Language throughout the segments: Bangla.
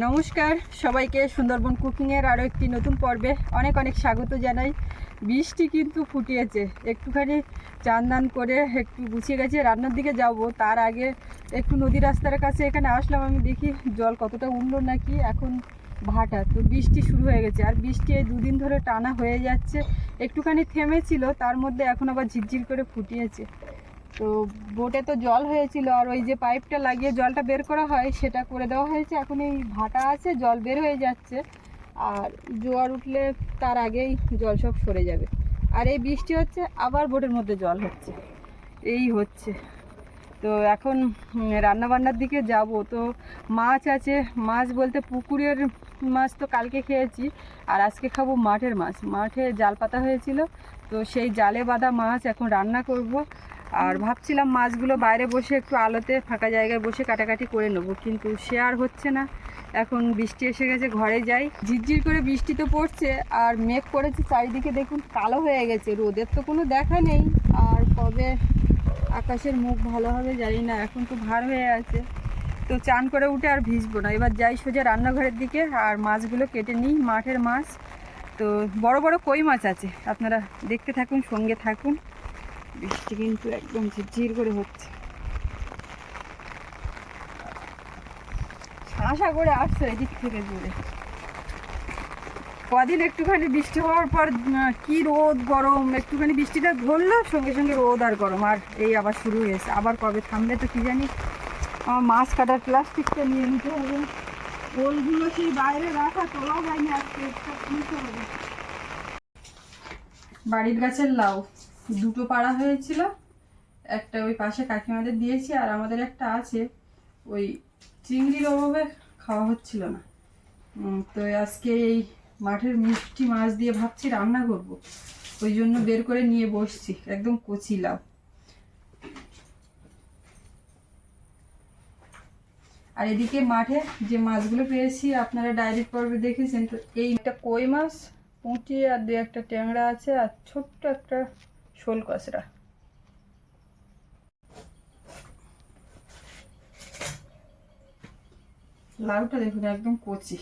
নমস্কার, সবাইকে সুন্দরবন কুকিংয়ের আরও একটি নতুন পর্বে অনেক অনেক স্বাগত জানাই। বৃষ্টি কিন্তু ফুটিয়েছে, একটুখানি চান করে একটু গুছিয়ে গেছে, রান্নার দিকে যাব। তার আগে একটু নদী রাস্তার কাছে এখানে আসলাম, আমি দেখি জল কতটা উঠল নাকি, এখন ভাটা। তো বৃষ্টি শুরু হয়ে গেছে, আর বৃষ্টি এই দুদিন ধরে টানা হয়ে যাচ্ছে। একটুখানি থেমেছিল, তার মধ্যে এখন আবার ঝিরঝির করে ফুটিয়েছে। তো বোটে তো জল হয়েছিল আর ওই যে পাইপটা লাগিয়ে জলটা বের করা হয়, সেটা করে দেওয়া হয়েছে। এখন এই ভাটা আছে, জল বের হয়ে যাচ্ছে। আর জোয়ার উঠলে তার আগেই জল সব সরে যাবে। আর এই বৃষ্টি হচ্ছে, আবার বোটের মধ্যে জল হচ্ছে। এই হচ্ছে। তো এখন রান্নাবান্নার দিকে যাব। তো মাছ আছে, মাছ বলতে পুকুরের মাছ তো কালকে খেয়েছি, আর আজকে খাব মাঠের মাছ। মাঠে জাল পাতা হয়েছিল, তো সেই জালে বাঁধা মাছ এখন রান্না করব। আর ভাবছিলাম মাছগুলো বাইরে বসে একটু আলোতে ফাঁকা জায়গায় বসে কাটাকাটি করে নেব, কিন্তু সে আর হচ্ছে না। এখন বৃষ্টি এসে গেছে, ঘরে যাই। ঝিরঝির করে বৃষ্টি তো পড়ছে, আর মেঘ করেছে চারিদিকে, দেখুন, কালো হয়ে গেছে। রোদের তো কোনো দেখা নেই। আর কবে আকাশের মুখ ভালো হবে জানি না, এখন তো ভার হয়ে আছে। তো চান করে উঠে আর ভিজবো না। এবার যাই সোজা রান্নাঘরের দিকে, আর মাছগুলো কেটে নিই, মাঠের মাছ। তো বড় বড় কই মাছ আছে? আপনারা দেখতে থাকুন, সঙ্গে থাকুন। বৃষ্টি কিন্তু একদম ঝিরঝির করে হচ্ছে। আশা করে আসছে এদিক থেকে জুড়ে কদিন একটুখানি বৃষ্টি হওয়ার পর কি রোদ, গরম, একটুখানি বৃষ্টিটা ধরলো, সঙ্গে সঙ্গে রোদ আর গরম। আর এই আবার শুরু হয়েছে। আবার কবে থামবে তো কি জানি। আমার মাছ কাটার প্লাস্টিকটা নিয়ে নিতে হবে। ওলগুলো সেই বাইরে রাখা, তোলাও যায়নি আজকে। বাড়ির গাছের লাউ। দুটো পাড়া হয়েছিল। একটা ওই পাশে কাকিমাদের দিয়েছি আর আমাদের একটা আছে, ওই চিংড়ির অভাবে খাওয়া হচ্ছিল না। তো আজকে এই মাঠের মিষ্টি মাছ দিয়ে ভাবছি রান্না করব। ওই জন্য বের করে নিয়ে বসছি, একদম কচি লাউ। আর এদিকে মাঠে যে মাছগুলো পেয়েছি, আপনারা ডাইরেক্ট পর্বে দেখেছেন, তো এই একটা কই মাছ, পুঁটি আর দু একটা ট্যাংরা আছে আর ছোট্ট একটা শোল কচরা লাউটা দেখুন, একদম কচি।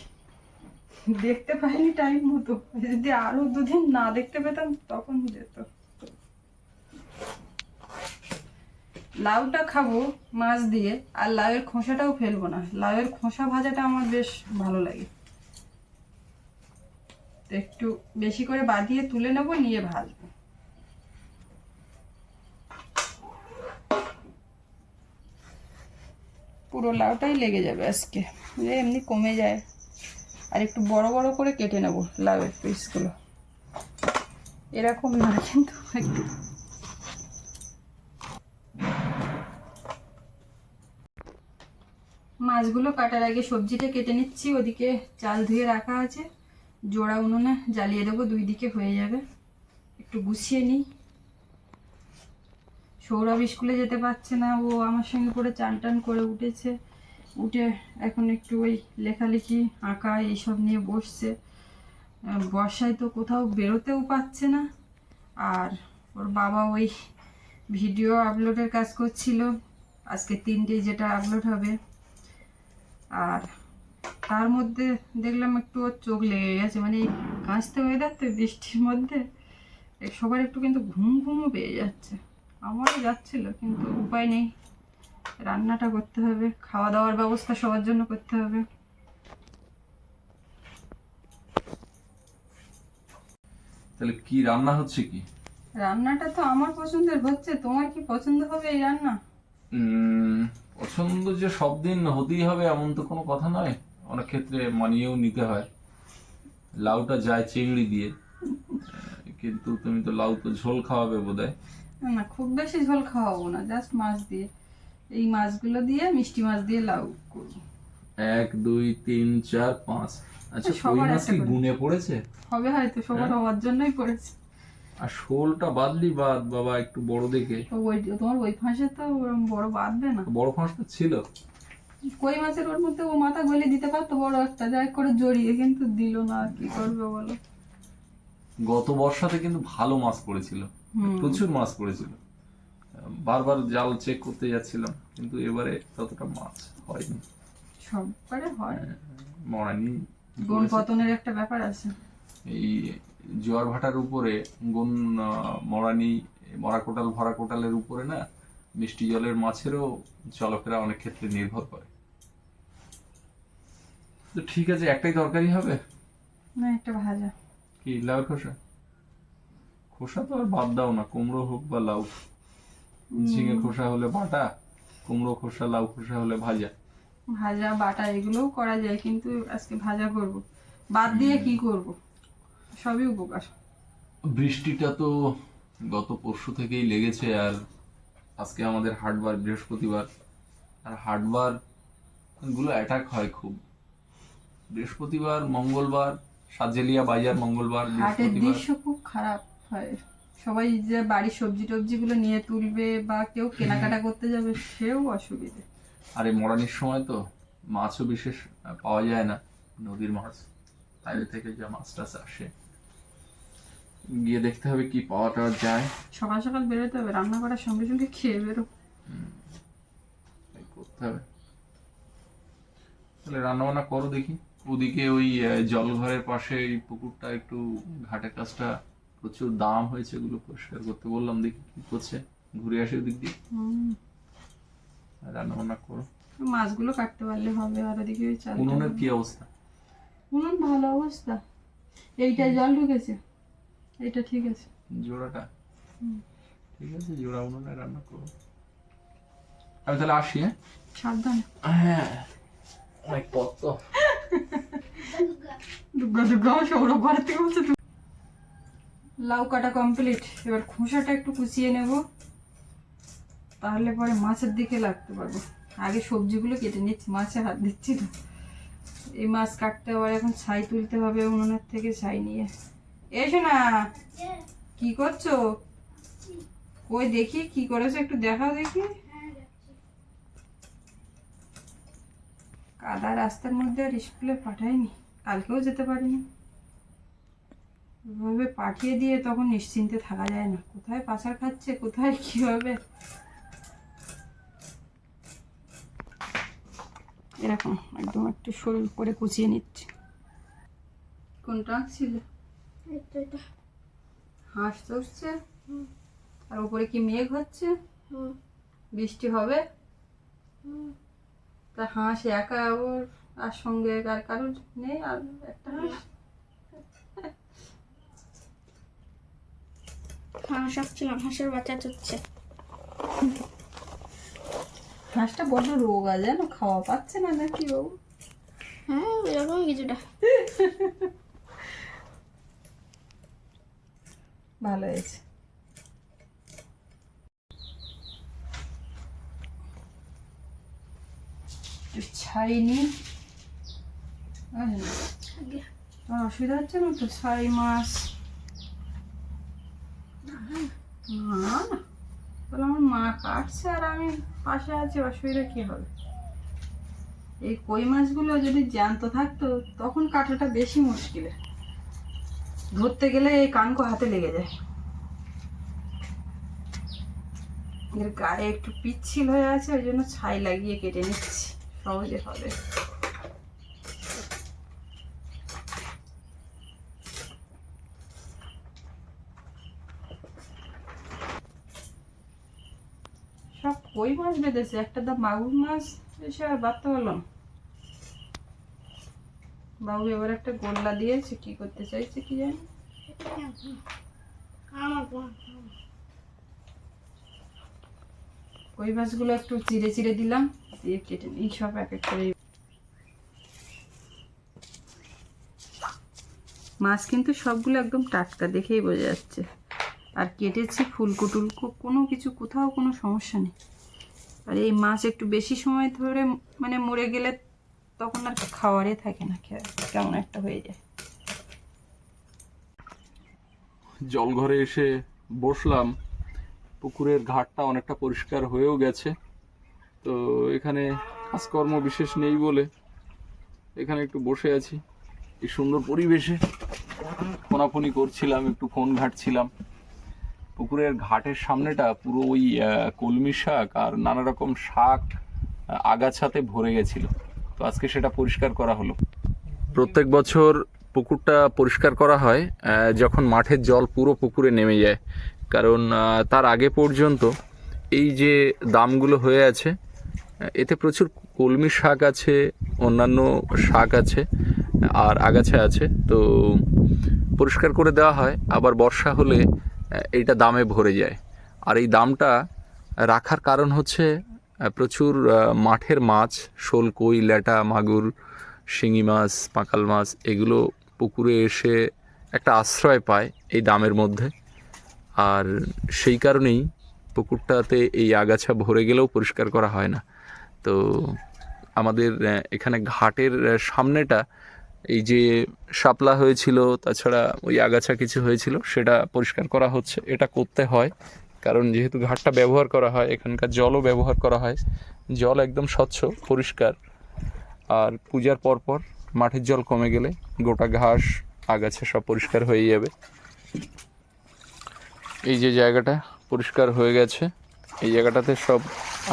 দেখতে পাইনি টাইম মতো। যদি আরও দুদিন না দেখতে পেতাম, তখন যেত। লাউটা খাব মাছ দিয়ে, আর লাউয়ের খোসাটাও ফেলব না। লাউয়ের খোসা ভাজাটা আমার বেশ ভালো লাগে। একটু বেশি করে বাদিয়ে তুলে নেব, নিয়ে ভাজবো। পুরো লাউটাই লেগে যাবে আজকে। যে এমনি কমে যায়। আর একটু বড় বড় করে কেটে নেব লাউয়ের পিসগুলো এরকম না, কিন্তু একটু। মাছগুলো কাটার আগে সবজিটা কেটে নিচ্ছি। ওদিকে চাল ধুয়ে রাখা আছে। জোড়া উনুনে জ্বালিয়ে দেবো, দুই দিকে হয়ে যাবে। একটু গুছিয়ে নিই। সৌরভ স্কুলে যেতে পারছে না। ও আমার সঙ্গে করে চান টান করে উঠেছে। উঠে এখন একটু ওই লেখালেখি আঁকা এইসব নিয়ে বসছে। বর্ষায় তো কোথাও বেরোতেও পাচ্ছে না। আর ওর বাবা ওই ভিডিও আপলোডের কাজ করছিল। আজকে তিনটে যেটা আপলোড হবে। আর তার মধ্যে দেখলাম একটু ওর চোখ লেগে গেছে। মানে এই কাঁচতে ওয়েদার তো বৃষ্টির মধ্যে সবার একটু কিন্তু ঘুম ঘুমও পেয়ে যাচ্ছে। আমারও যাচ্ছিল কিন্তু উপায় নেই। রান্নাটা করতে হবে খাওয়া দাওয়ার ব্যবস্থা সবার জন্য করতে হবে। তাহলে কি রান্না হচ্ছে কি? রান্নাটা তো আমার পছন্দের হচ্ছে তোমার কি পছন্দ হবে এই রান্না? পছন্দ যে সব দিন হতেই হবে এমন তো কোনো কথা নয়। অনেক ক্ষেত্রে মানিয়েও নিতে হয়। লাউটা যায় চিংড়ি দিয়ে। কিন্তু তুমি তো লাউ তো ঝোল খাওয়াবে বোধহয়। না, না খুব বেশি ঝোল খাওয়াবো না জাস্ট মাছ দিয়ে। এই মাছগুলো দিয়ে মিষ্টি মাছ দিয়ে লাউ করব। এক দুই তিন চার পাঁচ। আচ্ছা সবার কই মাছ কি গুনে পড়েছে? হবে হয়তো সবার হ্যাঁ। হওয়ার জন্যই করেছি আর শোলটা বাদলি বাদ বাবা একটু বড় দেখে। তো ওই তোমার ওই ফাঁসে তো ওরম বড় বাঁধবে না। বড় ফাঁসটা ছিল। কই মাছের ওর মধ্যে ও মাথা গলে দিতে পারতো বড় একটা যাই করে জড়িয়ে কিন্তু দিল না কি করবে বলো। গত বর্ষাতে কিন্তু ভালো মাছ পড়েছিল। প্রচুর মাছ পড়েছিল। বারবার জাল চেক করতে যাচ্ছিলাম কিন্তু এবারে ততটা মাছ হয়নি। সব হয়? হ্যাঁ, মরানি গুণ পতনের একটা ব্যাপার আছে। এই জোয়ার ভাটার উপরে গুণ মরানি মরা কোটাল ভরা কোটালের উপরে না মিষ্টি জলের মাছেরও চলাফেরা অনেক ক্ষেত্রে নির্ভর করে। তো ঠিক আছে একটাই তরকারি হবে? না একটা ভাজা। কি লাউর খোসা? খোসা তো আর বাদ দাও না কুমড়ো হোক বা লাউ। ঝিঙে খোসা হলে বাটা কুমড়ো খোসা লাউ খোসা হলে ভাজা। ভাজা বাটা এগুলোও করা যায় কিন্তু আজকে ভাজা করব। বাদ দিয়ে কি করব? সবই উপকার। বৃষ্টিটা তো গত পরশু থেকেই লেগেছে আর আজকে আমাদের হাটবার বৃহস্পতিবার। আর হাটবারগুলো অ্যাটাক হয় খুব। বৃহস্পতিবার মঙ্গলবার সাজেলিয়া বাজার মঙ্গলবার বৃহস্পতিবার। দৃশ্য খুব খারাপ। সবাই যে বাড়ির সবজি টবজি গুলো নিয়ে তুলবে বা কেউ কেনাকাটা করতে যাবে সেও অসুবিধে। আর এই মরানির সময় তো মাছও বিশেষ পাওয়া যায় না নদীর মাছ। বাইরে থেকে যা মাছ টাছ আসে। গিয়ে দেখতে হবে কি পাওয়া টাওয়া যায়। সকাল সকাল বেরোতে হবে রান্না করার সঙ্গে সঙ্গে খেয়ে বেরো। করতে হবে। তাহলে রান্না বান্না করো দেখি। ওদিকে ওই জলঘরের পাশে এই পুকুরটা একটু ঘাটের কাজটা প্রচুর দাম হয়েছে ওগুলো পরিষ্কার করতে। বললাম দেখি কি করছে ঘুরে আসি ওদিক দিয়ে। রান্না বান্না করো। মাছগুলো কাটতে পারলে হবে আর ওদিকে ওই চাল উনুনের কি অবস্থা? উনুন ভালো অবস্থা। এইটা জল ঢুকেছে। এইটা ঠিক আছে। জোড়াটা? ঠিক আছে জোড়া উনুনে রান্না করো। আমি তাহলে আসি হ্যাঁ? সাবধানে। হ্যাঁ। অনেক পথ তো দুর্গা দুর্গা সৌরভ ঘরের থেকে বলছে লাউ কাটা কমপ্লিট এবার খোসাটা একটু কুচিয়ে নেব। তাহলে পরে মাছের দিকে লাগতে পারব। আগে সবজিগুলো কেটে নিচ্ছি, মাছে হাত দিচ্ছি না। এই মাছ কাটতে আবার এখন ছাই তুলতে হবে উনুনের থেকে, ছাই নিয়ে। এসো না কি করছ? ওই দেখি, কি করেছ একটু দেখাও দেখি। কাদা রাস্তার মধ্যে আর স্কুলে পাঠাইনি কালকেও যেতে পারিনি। এভাবে পাঠিয়ে দিয়ে তখন নিশ্চিন্তে থাকা যায় না। কোথায় পাচার খাচ্ছে কোথায় কি হবে? এরকম একদম একটু শরীর করে কুচিয়ে নিচ্ছি। কোনটা ছিল? হাঁস চড়ছে আর উপরে কি মেঘ হচ্ছে? বৃষ্টি হবে? তা হাঁস একা ওর আর সঙ্গে আর কারোর নেই? আর একটা হাঁস? হাঁস আসছিলাম হাঁসের বাচ্চা চুচ্ছে হাঁসটা বড্ড রোগ আছে জানো? খাওয়া পাচ্ছে না নাকি ও? হ্যাঁ এরকম কিছুটা। ভালো হয়েছে। ছাই নি। বুঝলে? তোমার অসুবিধা হচ্ছে না? তো ছাই মাছ না না তাহলে আমার মা কাটছে আর আমি পাশে আছি, অসুবিধা কি হবে? এই কই মাছগুলো যদি জ্যান্ত থাকতো, তখন কাটাটা বেশি মুশকিলের ধরতে গেলে এই কানকো হাতে লেগে যায়। এর গায়ে একটু পিচ্ছিল হয়ে আছে, ওই জন্য ছাই লাগিয়ে কেটে নিচ্ছি। সহজে হবে সব কই মাছ বেঁধেছে, একটা দাম মাগুর মাছ, এসে আর বাড়তে পারলাম বাবু এবার একটা গোল্লা দিয়েছে, কি করতে চাইছে কি জানি? কই মাছগুলো একটু চিড়ে চিড়ে দিলাম, দিয়ে কেটে এই সব এক এক করে। মাছ কিন্তু সবগুলো একদম টাটকা দেখেই বোঝা যাচ্ছে। আর কেটেছি ফুলকো টুলকো, কোনো কিছু কোথাও কোনো সমস্যা নেই। আর এই মাছ একটু বেশি সময় ধরে মানে মরে গেলে তখন আর খাওয়ারে থাকে না কেমন একটা হয়ে যায়। জল ঘরে এসে বসলাম। পুকুরের ঘাটটা অনেকটা পরিষ্কার হয়েও গেছে। তো এখানে কাজকর্ম বিশেষ নেই বলে এখানে একটু বসে আছি। এই সুন্দর পরিবেশে। ফোনাফোনি করছিলাম, একটু ফোন ঘাটছিলাম। পুকুরের ঘাটের সামনেটা পুরো ওই কলমি শাক আর নানা রকম শাক আগাছাতে ভরে গেছিল। তো আজকে সেটা পরিষ্কার করা হলো। প্রত্যেক বছর পুকুরটা পরিষ্কার করা হয় যখন মাঠের জল পুরো পুকুরে নেমে যায়। কারণ তার আগে পর্যন্ত এই যে দামগুলো হয়ে আছে এতে প্রচুর কলমি শাক আছে, অন্যান্য শাক আছে, আর আগাছা আছে। তো পরিষ্কার করে দেওয়া হয়। আবার বর্ষা হলে এইটা দামে ভরে যায়। আর এই দামটা রাখার কারণ হচ্ছে প্রচুর মাঠের মাছ, শোল, কই, ল্যাটা, মাগুর, শিঙি মাছ, পাঁকাল মাছ, এগুলো পুকুরে এসে একটা আশ্রয় পায় এই দামের মধ্যে। আর সেই কারণেই পুকুরটাতে এই আগাছা ভরে গেলেও পরিষ্কার করা হয় না। তো আমাদের এখানে ঘাটের সামনেটা এই যে শাপলা হয়েছিল, তাছাড়া ওই আগাছা কিছু হয়েছিল, সেটা পরিষ্কার করা হচ্ছে। এটা করতে হয়, কারণ যেহেতু ঘাটটা ব্যবহার করা হয়, এখানকার জলও ব্যবহার করা হয়। জল একদম স্বচ্ছ, পরিষ্কার। আর পূজার পরপর মাঠের জল কমে গেলে গোটা ঘাস, আগাছা সব পরিষ্কার হয়ে যাবে। এই যে জায়গাটা পরিষ্কার হয়ে গেছে, এই জায়গাটাতে সব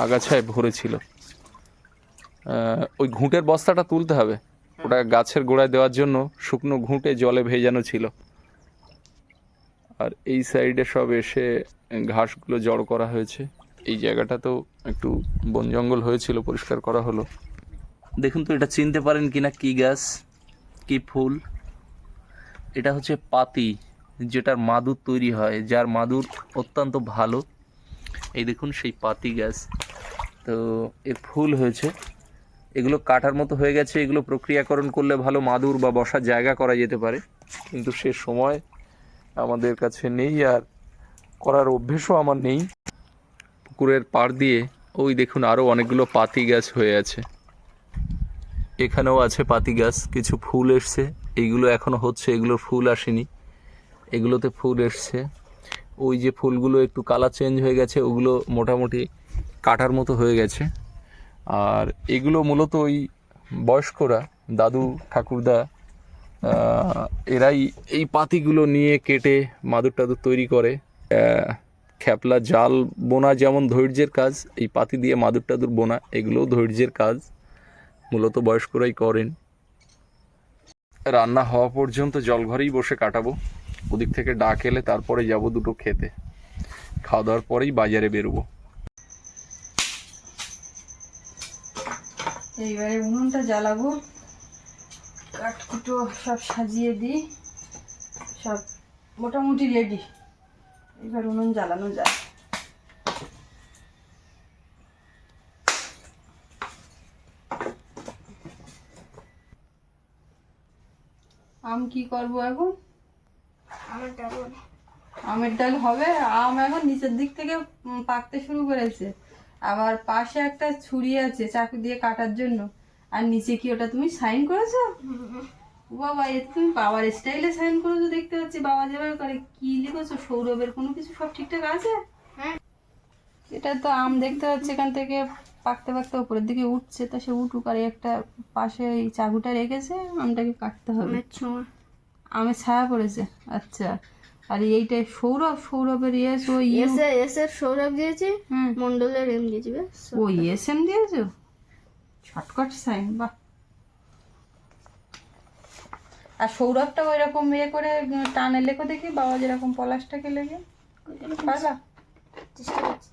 আগাছায় ভরেছিল। ওই ঘুঁটের বস্তাটা তুলতে হবে। ওটা গাছের গোড়ায় দেওয়ার জন্য শুকনো ঘুঁটে জলে ভেজানো ছিল। আর এই সাইডে সব এসে ঘাসগুলো জড় করা হয়েছে। এই জায়গাটা তো একটু বন জঙ্গল হয়েছিল, পরিষ্কার করা হলো। দেখুন তো, এটা চিনতে পারেন কিনা কি গাছ, কি ফুল। এটা হচ্ছে পাতি, যেটার মাদুর তৈরি হয়, যার মাদুর অত্যন্ত ভালো। এই দেখুন সেই পাতি গাছ। তো এর ফুল হয়েছে। এগুলো কাটার মতো হয়ে গেছে, এগুলো প্রক্রিয়াকরণ করলে ভালো মাদুর বা বসার জায়গা করা যেতে পারে। কিন্তু সে সময় আমাদের কাছে নেই আর করার অভ্যেসও আমার নেই। পুকুরের পাড় দিয়ে, ওই দেখুন আরও অনেকগুলো পাতি গাছ হয়ে আছে। এখানেও আছে পাতি গাছ, কিছু ফুল এসছে। এইগুলো এখনও হচ্ছে এগুলোর ফুল আসেনি। এগুলোতে ফুল এসছে। ওই যে ফুলগুলো একটু কালার চেঞ্জ হয়ে গেছে, ওগুলো মোটামুটি কাটার মতো হয়ে গেছে। আর এগুলো মূলত ওই বয়স্করা, দাদু, ঠাকুরদা এরাই এই পাতিগুলো নিয়ে কেটে মাদুর টাদুর তৈরি করে। খ্যাপলা জাল বোনা যেমন ধৈর্যের কাজ, এই পাতি দিয়ে মাদুর টাদুর বোনা, এগুলোও ধৈর্যের কাজ মূলত বয়স্করাই করেন। রান্না হওয়া পর্যন্ত জলঘরেই বসে কাটাবো। ওদিক থেকে ডাক এলে তারপরে যাব দুটো খেতে। খাওয়া দাওয়ার পরেই বাজারে বেরোবো। এইবারে উনুনটা জ্বালাবো। কাঠকুটো সব সাজিয়ে দিই। সব মোটামুটি রেডি এবার উনুন জ্বালানো যায় আম কি করব এখন? আমার ডাবল আমের ডাল হবে। আম এখন নিচের দিক থেকে পাকতে শুরু করেছে। আবার পাশে একটা ছুরি আছে চাকু দিয়ে কাটার জন্য। আর নিচে কি ওটা তুমি সাইন করেছ? বাবা এ তুমি বাবার স্টাইলে সাইন করেছ দেখতে পাচ্ছি বাবা যেভাবে করে। কি লিখেছো? সৌরভের কোনো কিছু সব ঠিকঠাক আছে? হ্যাঁ। এটা তো আম দেখতে পাচ্ছি এখান থেকে পাকতে পাকতে উপরের দিকে উঠছে। তা সে উঠুক আর একটা পাশে এই চাকুটা রেখেছে আমটাকে কাটতে হবে। আমের ছোঁয়া। আমের ছায়া পড়েছে আচ্ছা। আর এইটা সৌরভ সৌরভের ইয়েস ও এসে এসে সৌরভ দিয়েছি মন্ডলের এম দিয়েছি ও ইয়েস এম দিয়েছ? শর্টকাট সাইন বাহ। আর সৌরভটা ওই রকম ইয়ে করে টানে লেখো দেখি বাবা যেরকম পলাশটাকে লেগে। পারবা? চেষ্টা করছি।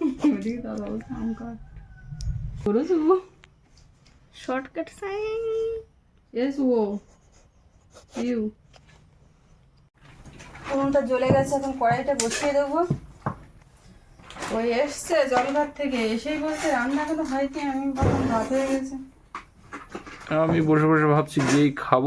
দাদা আম কাট। করেছ shortcut sign S O U উনুনটা জ্বলে গেছে এখন কড়াইটা বসিয়ে দেবো। ওই এসছে জলঘাট থেকে এসেই বলছে রান্না এখনও হয়নি আমি ভাবলাম ভাত হয়ে গেছে। আমি বসে বসে ভাবছি যেই খাব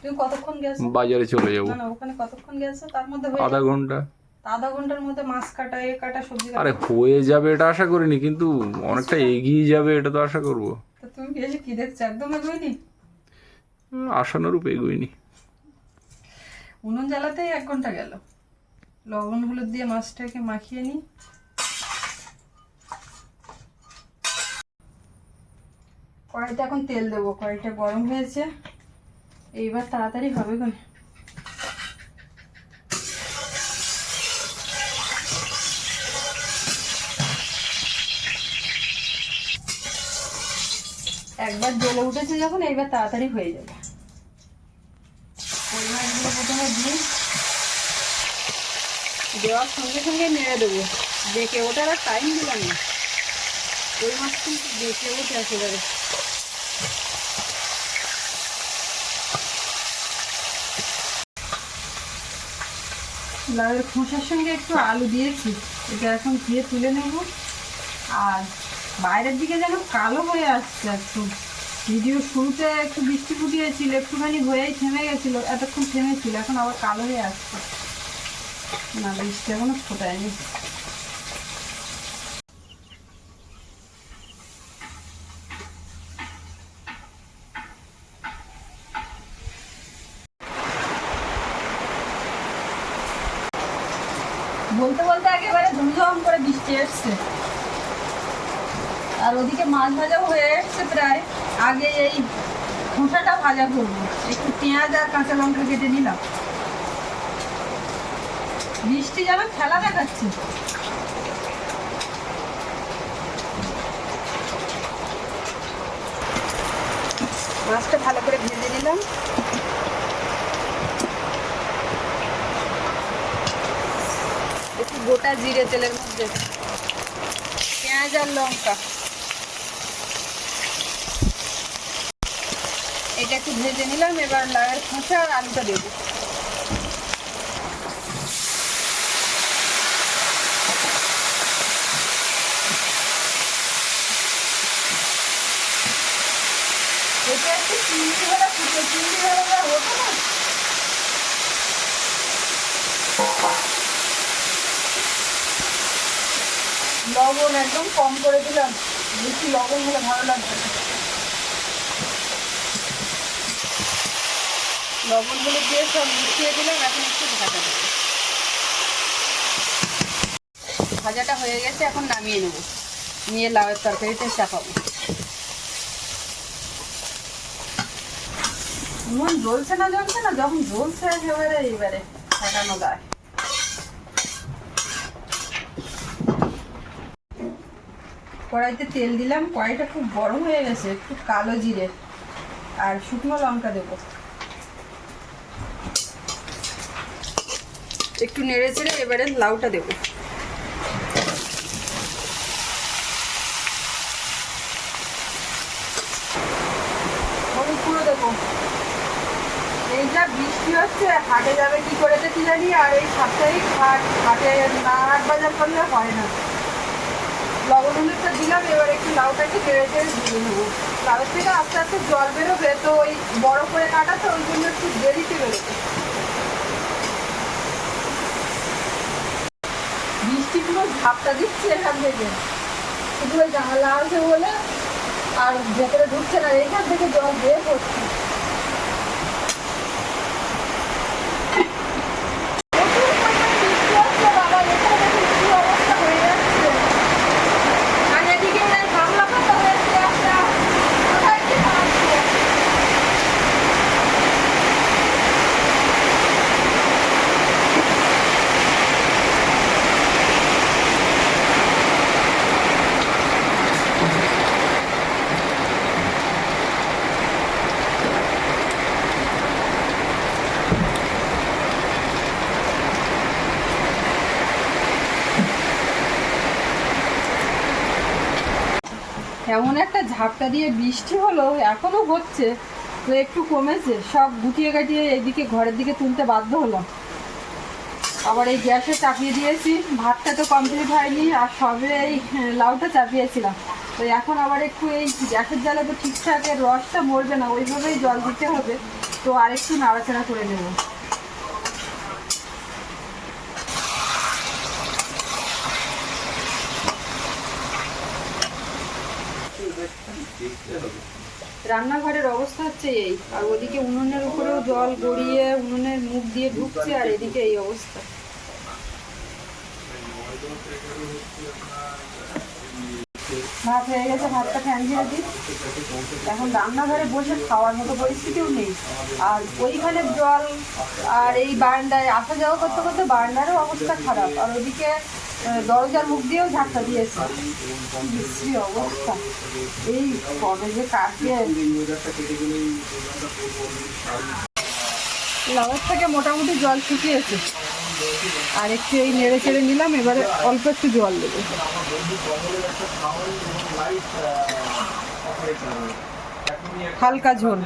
তুমি কতক্ষণ গেছো? বাজারে চলে যাব। না ওখানে কতক্ষণ গেছো? তার মধ্যে আধা ঘণ্টা। আধা ঘণ্টার মধ্যে মাছ কাটা এ কাটা সবজি আরে হয়ে যাবে এটা আশা করিনি কিন্তু অনেকটা এগিয়ে যাবে এটা তো আশা করব। তুমি এসে কি দেখছ? একদম এগোয়নি? আশানুরূপ এগোয়নি। উনুন জ্বালাতেই এক ঘণ্টা গেল। লবণ হলুদ দিয়ে মাছটাকে মাখিয়ে নিই। কড়াইতে এখন তেল দেবো। কড়াইটা গরম হয়েছে। এইবার তাড়াতাড়ি হবে কোন একবার জ্বলে উঠেছে যখন, এইবার তাড়াতাড়ি হয়ে যাবে। কই প্রথমে দিই দেওয়ার সঙ্গে সঙ্গে নেড়ে দেবো। দেখে ওঠার আর টাইম দিলাম না। কই মাছ কিন্তু দেখে ওঠে একেবারে লাউয়ের খোসার সঙ্গে একটু আলু দিয়েছি। এটা এখন ধুয়ে তুলে নেব। আর বাইরের দিকে যেন কালো হয়ে আসছে একটু ভিডিও শুরুতে একটু বৃষ্টি ফুটিয়েছিল, একটুখানি হয়েই থেমে গেছিল, এতক্ষণ থেমেছিল, এখন আবার কালো হয়ে আসছে। না, বৃষ্টি এখনও ফোটায়নি। বলতে বলতে একেবারে ধুমঝম করে বৃষ্টি এসছে আর ওদিকে মাছ ভাজাও হয়ে এসছে প্রায়। আগে এই খোসাটা ভাজা করব। একটু পেঁয়াজ আর কাঁচা লঙ্কা কেটে নিলাম। বৃষ্টি যেন খেলা দেখাচ্ছে। মাছটা ভালো করে ভেজে নিলাম। একটু গোটা জিরে তেলের মধ্যে পেঁয়াজ আর লঙ্কা। এটা একটু ভেজে নিলাম, এবার লাউয়ের খোসা আর আলুটা দেবো এটা লবণ একদম কম করে দিলাম, বেশি লবণ হলে ভালো লাগবে না। লবণগুলো দিয়ে সব মিশিয়ে দিলাম, এখন একটু ভাজা দেবো ভাজাটা হয়ে গেছে, এখন নামিয়ে নেব। নিয়ে লাউয়ের তরকারিতে চাপাবো মন জ্বলছে না জ্বলছে না? যখন জ্বলছে এবারে ফাটানো গায়ে। কড়াইতে তেল দিলাম, কড়াইটা খুব গরম হয়ে গেছে, একটু কালো জিরে আর শুকনো লঙ্কা দেবো। একটু নেড়ে চেড়ে এবারে লাউটা দেবো। গুঁড়ো দেবো। এই যা বৃষ্টি হচ্ছে, হাটে যাবে কি করে কি জানি, আর এই সাপ্তাহিক হাট, হাটে না হাট বাজার করলে হয় না। লবণ হলুদটা দিলাম, এবার একটু লাউটাকে নেড়ে চেড়ে দিয়ে নেব। লাউয়ের থেকে আস্তে আস্তে জল বেরোবে, তো ওই বড় করে কাটা ওই জন্য একটু দেরিতে বেরোবে বৃষ্টি পুরো ঝাপটা দিচ্ছে এখান থেকে। শুধু ওই জানালা আছে বলে আর ভেতরে ঢুকছে না এইখান থেকে জল বের হচ্ছে প্রচুর পরিমাণে বৃষ্টি হচ্ছে বাবা, এখানে দেখুন কি অবস্থা হয়ে যাচ্ছে। আর এদিকে এই বাংলা পাতা হয়েছে একটা, কোথায় কি দাঁড়াচ্ছে? এমন একটা ঝাপটা দিয়ে বৃষ্টি হলো, এখনও হচ্ছে। তো একটু কমেছে, সব গুটিয়ে গাটিয়ে এদিকে ঘরের দিকে তুলতে বাধ্য হলাম। আবার এই গ্যাসে চাপিয়ে দিয়েছি, ভাতটা তো কমপ্লিট হয়নি, আর সবে এই লাউটা চাপিয়েছিলাম। তো এখন আবার একটু এই গ্যাসের জ্বালা তো ঠিকঠাক রসটা মরবে না, ওইভাবেই জল দিতে হবে। তো আরেকটু নাড়াচাড়া করে নেব। রান্নাঘরের অবস্থা হচ্ছে এই। আর ওদিকে উনুনের উপরেও জল গড়িয়ে, উনুনের মুখ দিয়ে ঢুকছে, আর এদিকে এই অবস্থা। ভাত হয়ে গেছে, ভাতটা ফ্যান ঝেড়ে দিই এখন রান্নাঘরে বসে খাওয়ার মতো পরিস্থিতিও নেই। আর ওইখানে জল আর এই বারান্দায় আসা যাওয়া করতে করতে বারান্দারও অবস্থা খারাপ। আর ওদিকে দরজার মুখ দিয়েও ঝাঁকটা দিয়েছে। বিশ্রী অবস্থা। এই কবে যে কাটবে লাউয়ের থেকে মোটামুটি জল শুকিয়েছে। আর একটু এই নেড়ে চেড়ে নিলাম, এবারে অল্প একটু জল দেবো। হালকা ঝোল।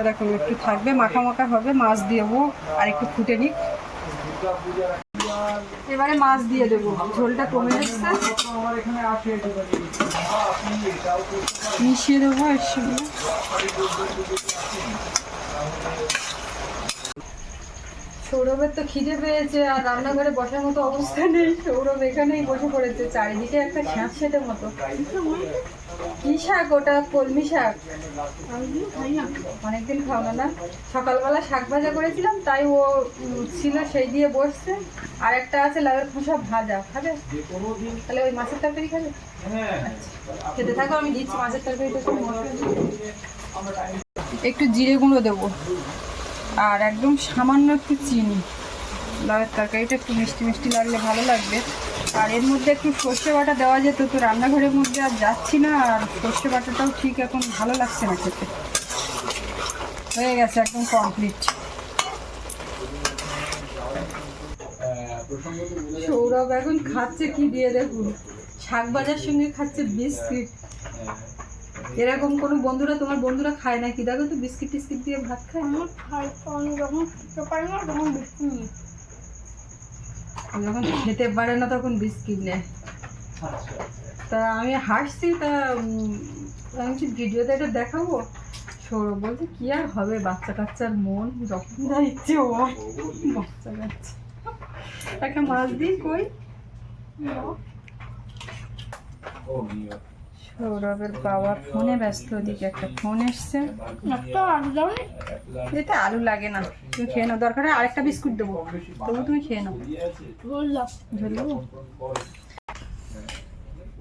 এরকম একটু থাকবে, মাখা মাখা হবে, মাছ দেবো আর একটু ফুটে নিক। এবারে মাছ দিয়ে দেবো। ঝোলটা কমে এসছে মিশিয়ে দেবো এর সঙ্গে। সৌরভের তো খিদে পেয়েছে আর রান্নাঘরে বসার মতো অবস্থা নেই। সৌরভ এখানেই বসে পড়েছে। চারিদিকে একটা স্যাঁতসেঁতে মতো। কি শাক ওটা? কলমি শাক। অনেকদিন খাওয়ানো না। সকালবেলা শাক ভাজা করেছিলাম, তাই ও ছিল, সেই দিয়ে বসছে। আর একটা আছে লাউয়ের খোসা ভাজা খাবে? তাহলে ওই মাছের তরকারি খাবে? আচ্ছা। খেতে থাকো আমি দিচ্ছি মাছের তরকারিটা একটু একটু জিরে গুঁড়ো দেবো। আর একদম সামান্য একটু চিনি। লাউয়ের তরকারিটা একটু মিষ্টি মিষ্টি লাগলে ভালো লাগবে। আর এর মধ্যে একটু সর্ষে বাটা দেওয়া যেত তো রান্নাঘরের মধ্যে আর যাচ্ছি না আর সর্ষে বাটাটাও ঠিক এখন ভালো লাগছে না খেতে। হয়ে গেছে একদম কমপ্লিট সৌরভ এখন খাচ্ছে কি দিয়ে দেখুন? শাক ভাজার সঙ্গে খাচ্ছে বিস্কিট। এরকম কোনো বন্ধুরা তোমার বন্ধুরা খায় না কি দেখো তো বিস্কিট টিস্কিট দিয়ে ভাত খায়। আমার খাই আমি যখন খেতে পারি না তখন বিস্কুট নিই। যখন খেতে পারে না তখন বিস্কিট নেয়। তা আমি হাসছি তা আমি বলছি ভিডিওতে এটা দেখাবো সৌরভ বলছে কি আর হবে? বাচ্চা কাচ্চার মন যখন যা ইচ্ছে ও বাচ্চা কাচ্চা। একটা মাছ দিই কই? সৌরভের বাবা ফোনে ব্যস্ত ওদিকে একটা ফোন এসছে। একটা আলু লাগে না তুমি খেয়ে নাও দরকার হয় আরেকটা বিস্কুট দেবো। তবু তুমি খেয়ে নাও।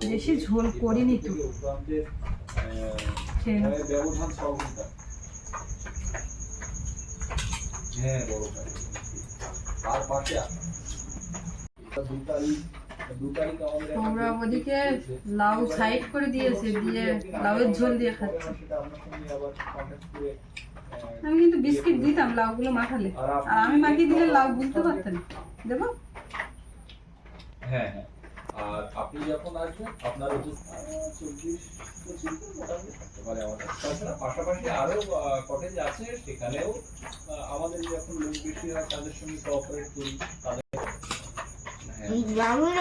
বেশি ঝোল করিনি তো। খেয়ে নাও। আমরা ওদিকে লাউ সাইড করে দিয়েছে, দিয়ে লাউয়ের ঝোল দিয়ে খাচ্ছে। আমি কিন্তু বিস্কিট দিতাম লাউগুলো মাখালে। আর আমি মাখিয়ে দিলে লাউ বুঝতে পারতেন দেবো? হ্যাঁ হ্যাঁ। আপনি যখন আসবেন, আপনার চব্বিশ পারে আমাদের কটেজ আছে, সেখানেও আমাদের যখন লোক বেশি হয়, তাদের সঙ্গে কোঅপারেট করি, তাদের দারুণ।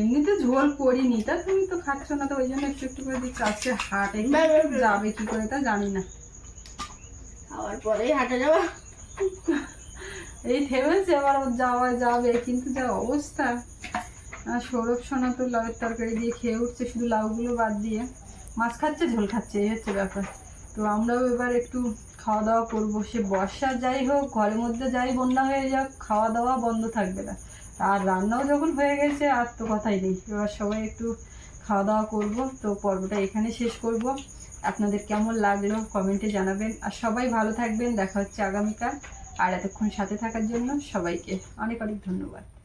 এমনিতে ঝোল করিনি তা তুমি তো খাচ্ছ না তো ওই জন্য একটু একটু করে দিচ্ছি। আজকে হাট যাবে কি করে তা জানি না। খাওয়ার পরেই হাঁটা যাবে। এই থেমেছে আবার যাওয়া যাবে কিন্তু যা অবস্থা। সৌরভ সোনা তো লাউয়ের তরকারি দিয়ে খেয়ে উঠছে শুধু লাউগুলো বাদ দিয়ে। মাছ খাচ্ছে ঝোল খাচ্ছে এই হচ্ছে ব্যাপার। তো আমরাও এবার একটু খাওয়া দাওয়া করব। সে বর্ষা যাই হোক, ঘরের মধ্যে যাই বন্যা হয়ে যাক খাওয়া দাওয়া বন্ধ থাকবে না। আর রান্নাও যখন হয়ে গেছে, আর তো কথাই নেই। এবার সবাই একটু খাওয়া দাওয়া করব। তো পর্বটা এখানে শেষ করব। আপনাদের কেমন লাগল কমেন্টে জানাবেন। আর সবাই ভালো থাকবেন। দেখা হচ্ছে আগামীকাল। আর এতক্ষণ সাথে থাকার জন্য সবাইকে অনেক অনেক ধন্যবাদ।